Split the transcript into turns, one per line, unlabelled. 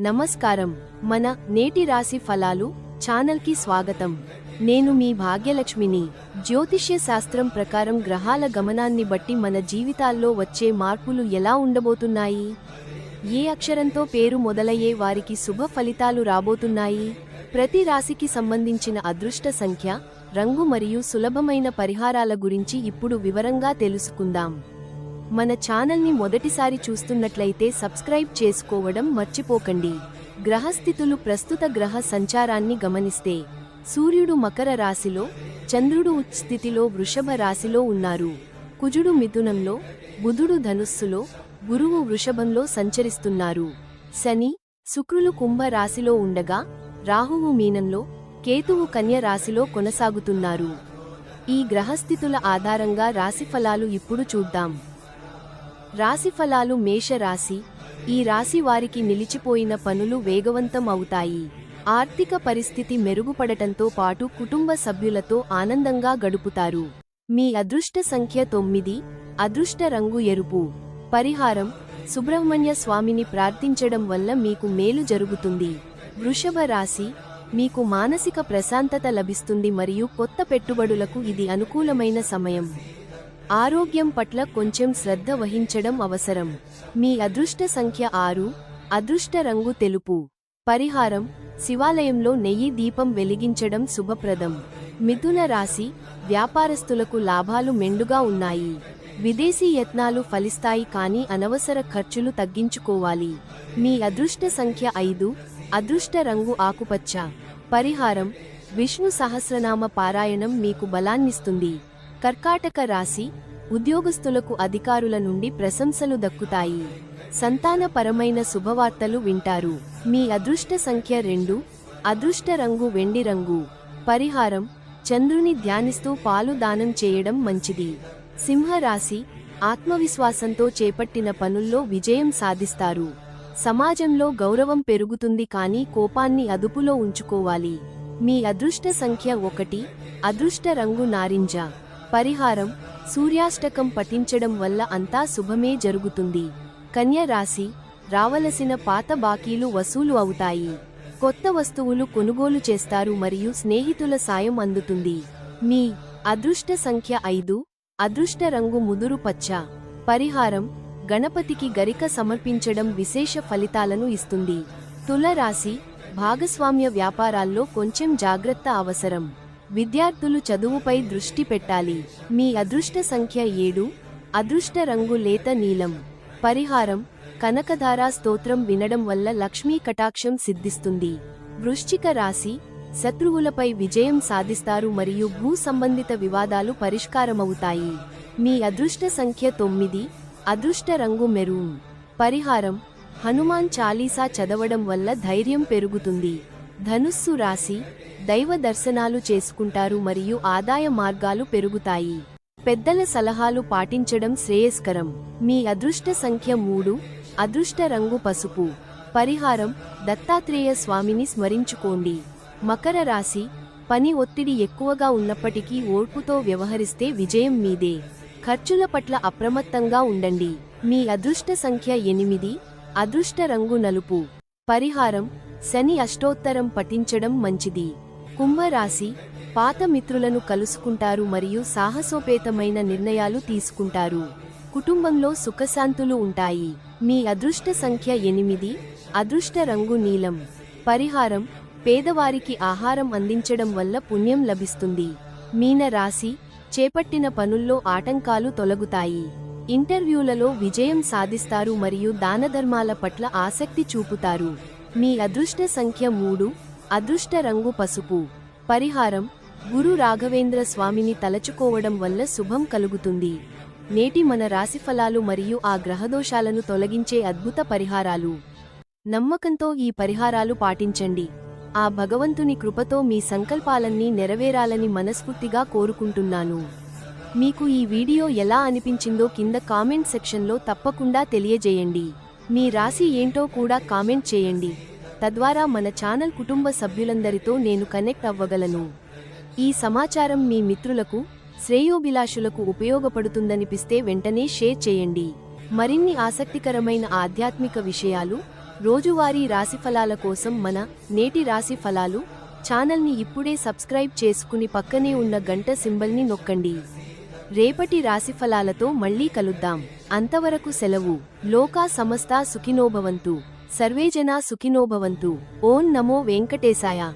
నమస్కారం. మన నేటి రాశి ఫలాలు ఛానల్కి స్వాగతం. నేను మీ భాగ్యలక్ష్మిని. జ్యోతిష్య శాస్త్రం ప్రకారం గ్రహాల గమనాన్ని బట్టి మన జీవితాల్లో వచ్చే మార్పులు ఎలా ఉండబోతున్నాయి? ఏ అక్షరంతో పేరు మొదలయ్యే వారికి శుభ ఫలితాలు రాబోతున్నాయి? ప్రతి రాశికి సంబంధించిన అదృష్ట సంఖ్య రంగు మరియు సులభమైన పరిహారాల గురించి ఇప్పుడు వివరంగా తెలుసుకుందాం. మన ఛానల్ని మొదటిసారి చూస్తున్నట్లయితే సబ్స్క్రైబ్ చేసుకోవడం మర్చిపోకండి. గ్రహస్థితులు ప్రస్తుత గ్రహ సంచారాన్ని గమనిస్తే సూర్యుడు మకర రాశిలో చంద్రుడు ఉచ్ స్థితిలో వృషభ రాశిలో ఉన్నారు. కుజుడు మిథునంలో బుధుడు ధనుస్సులో గురువు వృషభంలో సంచరిస్తున్నారు. శని శుక్రులు కుంభ రాశిలో ఉండగా రాహువు మీనంలో కేతువు కన్య రాశిలో కొనసాగుతున్నారు. ఈ గ్రహస్థితుల ఆధారంగా రాశిఫలాలు ఇప్పుడు చూద్దాం. రాశిఫలాలు మేషరాశి. ఈ రాశి వారికి నిలిచిపోయిన పనులు వేగవంతం అవుతాయి. ఆర్థిక పరిస్థితి మెరుగుపడటంతో పాటు కుటుంబ సభ్యులతో ఆనందంగా గడుపుతారు. మీ అదృష్ట సంఖ్య తొమ్మిది. అదృష్ట రంగు ఎరుపు. పరిహారం. సుబ్రహ్మణ్య స్వామిని ప్రార్థించడం వల్ల మీకు మేలు జరుగుతుంది. వృషభ రాశి. మీకు మానసిక ప్రశాంతత లభిస్తుంది మరియు కొత్త పెట్టుబడులకు ఇది అనుకూలమైన సమయం. ఆరోగ్యం పట్ల కొంచెం శ్రద్ధ వహించడం అవసరం. మీ అదృష్ట సంఖ్య ఆరు అదృష్ట రంగు తెలుపు. పరిహారం శివాలయంలో నెయ్యి దీపం వెలిగించడం శుభప్రదం. మిథున రాశి వ్యాపారస్తులకు లాభాలు మెండుగా ఉన్నాయి. విదేశీ యత్నాలు ఫలిస్తాయి కానీ అనవసర ఖర్చులు తగ్గించుకోవాలి. మీ అదృష్ట సంఖ్య ఐదు అదృష్ట రంగు ఆకుపచ్చ. పరిహారం విష్ణు సహస్రనామ పారాయణం మీకు బలాన్నిస్తుంది. కర్కాటక రాశి ఉద్యోగస్తులకు అధికారుల నుండి ప్రశంసలు దక్కుతాయి. సంతానపరమైన శుభవార్తలు వింటారు. మీ అదృష్ట సంఖ్య రెండు అదృష్ట రంగు వెండి రంగు. పరిహారం చంద్రుని ధ్యానిస్తూ పాలు దానం చేయడం మంచిది. సింహరాశి ఆత్మవిశ్వాసంతో చేపట్టిన పనుల్లో విజయం సాధిస్తారు. సమాజంలో గౌరవం పెరుగుతుంది కానీ కోపాన్ని అదుపులో ఉంచుకోవాలి. మీ అదృష్ట సంఖ్య ఒకటి అదృష్ట రంగు నారింజ. పరిహారం సూర్యాష్టకం పఠించడం వల్ల అంతా శుభమే జరుగుతుంది. కన్య రాశి రావలసిన పాత బాకీలు వసూలు అవుతాయి. కొత్త వస్తువులు కొనుగోలు చేస్తారు మరియు స్నేహితుల సాయం అందుతుంది. మీ అదృష్ట సంఖ్య ఐదు అదృష్ట రంగు ముదురు పచ్చ. పరిహారం గణపతికి గరిక సమర్పించడం విశేష ఫలితాలను ఇస్తుంది. తుల రాశి భాగస్వామ్య వ్యాపారాల్లో కొంచెం జాగ్రత్త అవసరం. విద్యార్థులు చదువుపై దృష్టి పెట్టాలి. మీ అదృష్ట సంఖ్య ఏడు అదృష్ట రంగు లేత నీలం. పరిహారం కనకధారా స్తోత్రం వినడం వల్ల లక్ష్మీ కటాక్షం సిద్ధిస్తుంది. వృశ్చిక రాశి శత్రువులపై విజయం సాధిస్తారు మరియు భూ సంబంధిత వివాదాలు పరిష్కారమవుతాయి. మీ అదృష్ట సంఖ్య తొమ్మిది అదృష్ట రంగు మెరూన్. పరిహారం హనుమాన్ చాలీసా చదవడం వల్ల ధైర్యం పెరుగుతుంది. ధనుస్సు రాశి దైవ దర్శనాలు చేసుకుంటారు మరియు ఆదాయ మార్గాలు పెరుగుతాయి. పెద్దల సలహాలు పాటించడం శ్రేయస్కరం. మీ అదృష్ట సంఖ్య మూడు అదృష్ట రంగు పసుపు. పరిహారం దత్తాత్రేయ స్వామిని స్మరించుకోండి. మకర రాశి పని ఒత్తిడి ఎక్కువగా ఉన్నప్పటికీ ఓర్పుతో వ్యవహరిస్తే విజయం మీదే. ఖర్చుల పట్ల అప్రమత్తంగా ఉండండి. మీ అదృష్ట సంఖ్య ఎనిమిది అదృష్ట రంగు నలుపు. పరిహారం శని అష్టోత్తరం పఠించడం మంచిది. కుంభరాశి పాత మిత్రులను కలుసుకుంటారు మరియు సాహసోపేతమైన నిర్ణయాలు తీసుకుంటారు. కుటుంబంలో సుఖశాంతులు ఉంటాయి. మీ అదృష్ట సంఖ్య ఎనిమిది. అదృష్ట రంగు నీలం. పరిహారం పేదవారికి ఆహారం అందించడం వల్ల పుణ్యం లభిస్తుంది. మీన రాశి చేపట్టిన పనుల్లో ఆటంకాలు తొలగుతాయి. ఇంటర్వ్యూలలో విజయం సాధిస్తారు మరియు దానధర్మాల పట్ల ఆసక్తి చూపుతారు. మీ అదృష్ట సంఖ్య మూడు అదృష్ట రంగు పసుపు. పరిహారం గురు రాఘవేంద్ర స్వామిని తలచుకోవడం వల్ల శుభం కలుగుతుంది. నేటి మన రాశిఫలాలు మరియు ఆ గ్రహదోషాలను తొలగించే అద్భుత పరిహారాలు. నమ్మకంతో ఈ పరిహారాలు పాటించండి. ఆ భగవంతుని కృపతో మీ సంకల్పాలన్నీ నెరవేరాలని మనస్ఫూర్తిగా కోరుకుంటున్నాను. మీకు ఈ వీడియో ఎలా అనిపించిందో కింద కామెంట్ సెక్షన్లో తప్పకుండా తెలియజేయండి. మీ రాశి ఏంటో కూడా కామెంట్ చేయండి. తద్వారా మన ఛానల్ కుటుంబ సభ్యులందరితో నేను కనెక్ట్ అవ్వగలను. ఈ సమాచారం మీ మిత్రులకు శ్రేయోభిలాషులకు ఉపయోగపడుతుందనిపిస్తే వెంటనే షేర్ చేయండి. మరిన్ని ఆసక్తికరమైన ఆధ్యాత్మిక విషయాలు రోజువారీ రాశిఫలాల కోసం మన నేటి రాశి ఫలాలు ఛానల్ని ఇప్పుడే సబ్స్క్రైబ్ చేసుకుని పక్కనే ఉన్న గంట సింబల్ని నొక్కండి. రేపటి రాశిఫలాలతో మళ్ళీ కలుద్దాం. అంతవరకు సెలవు. లోకా సమస్తా సుఖినోభవంతు. సర్వేజనా సుఖినోభవంతు. ఓం నమో వెంకటేశాయ.